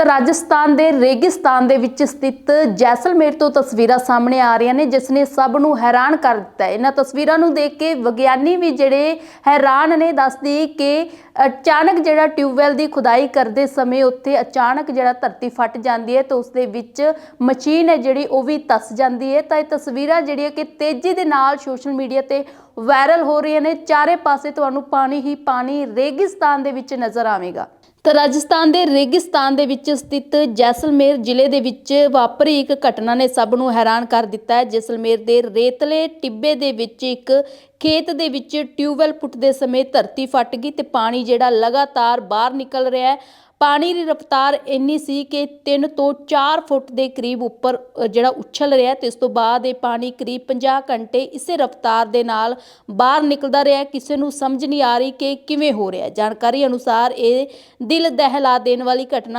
ਤਾਂ ਰਾਜਸਥਾਨ ਦੇ ਰੇਗਿਸਤਾਨ ਦੇ ਵਿੱਚ ਸਥਿਤ ਜੈਸਲਮੇਰ ਤੋਂ ਤਸਵੀਰਾਂ ਸਾਹਮਣੇ ਆ ਰਹੀਆਂ ਨੇ, ਜਿਸ ਨੇ ਸਭ ਨੂੰ ਹੈਰਾਨ ਕਰ ਦਿੱਤਾ ਇਹਨਾਂ ਤਸਵੀਰਾਂ ਨੂੰ ਦੇਖ ਕੇ ਵਿਗਿਆਨੀ ਵੀ ਜਿਹੜੇ ਹੈਰਾਨ ਨੇ, ਦੱਸਦੀ ਕਿ ਅਚਾਨਕ ਜਿਹੜਾ ਟਿਊਬਵੈਲ ਦੀ ਖੁਦਾਈ ਕਰਦੇ ਸਮੇਂ ਉੱਥੇ ਅਚਾਨਕ ਜਿਹੜਾ ਧਰਤੀ ਫਟ ਜਾਂਦੀ ਹੈ ਤਾਂ ਉਸ ਦੇ ਵਿੱਚ ਮਸ਼ੀਨ ਹੈ ਜਿਹੜੀ, ਉਹ ਵੀ ਤਸ ਜਾਂਦੀ ਹੈ। ਤਾਂ ਇਹ ਤਸਵੀਰਾਂ ਜਿਹੜੀਆਂ ਕਿ ਤੇਜ਼ੀ ਦੇ ਨਾਲ ਸੋਸ਼ਲ ਮੀਡੀਆ ਤੇ ਵਾਇਰਲ ਹੋ ਰਹੀਆਂ ਨੇ। ਚਾਰੇ ਪਾਸੇ ਤੁਹਾਨੂੰ ਪਾਣੀ ਹੀ ਪਾਣੀ ਰੇਗਿਸਤਾਨ ਦੇ ਵਿੱਚ ਨਜ਼ਰ ਆਵੇਗਾ। ਤਾਂ ਰਾਜਸਥਾਨ ਦੇ ਰੇਗਿਸਤਾਨ ਦੇ ਵਿੱਚ ਸਥਿਤ ਜੈਸਲਮੇਰ ਜ਼ਿਲ੍ਹੇ ਦੇ ਵਿੱਚ ਵਾਪਰੀ ਇੱਕ ਘਟਨਾ ਨੇ ਸਭ ਨੂੰ ਹੈਰਾਨ ਕਰ ਦਿੱਤਾ ਹੈ। ਜੈਸਲਮੇਰ ਦੇ ਰੇਤਲੇ ਟਿੱਬੇ ਦੇ ਵਿੱਚ ਇੱਕ ਖੇਤ ਦੇ ਵਿੱਚ ਟਿਊਬਵੈਲ ਪੁੱਟਦੇ ਸਮੇਂ ਧਰਤੀ ਫਟ ਗਈ ਤੇ ਪਾਣੀ ਜਿਹੜਾ ਲਗਾਤਾਰ ਬਾਹਰ ਨਿਕਲ ਰਿਹਾ ਹੈ। ਪਾਣੀ ਦੀ ਰਫ਼ਤਾਰ ਇੰਨੀ ਸੀ ਕਿ 3 ਤੋਂ 4 ਫੁੱਟ ਦੇ ਕਰੀਬ ਉੱਪਰ ਜਿਹੜਾ ਉਛਲ ਰਿਹਾ ਤੇ ਇਸ ਤੋਂ ਬਾਅਦ ਇਹ ਪਾਣੀ ਕਰੀਬ 50 ਘੰਟੇ ਇਸੇ ਰਫ਼ਤਾਰ ਦੇ ਨਾਲ ਬਾਹਰ ਨਿਕਲਦਾ ਰਿਹਾ। ਕਿਸੇ ਨੂੰ ਸਮਝ ਨਹੀਂ ਆ ਰਹੀ ਕਿ ਕਿਵੇਂ ਹੋ ਰਿਹਾ ਜਾਣਕਾਰੀ ਅਨੁਸਾਰ ਇਹ ਦਿਲ ਦਹਿਲਾ ਦੇਣ ਵਾਲੀ ਘਟਨਾ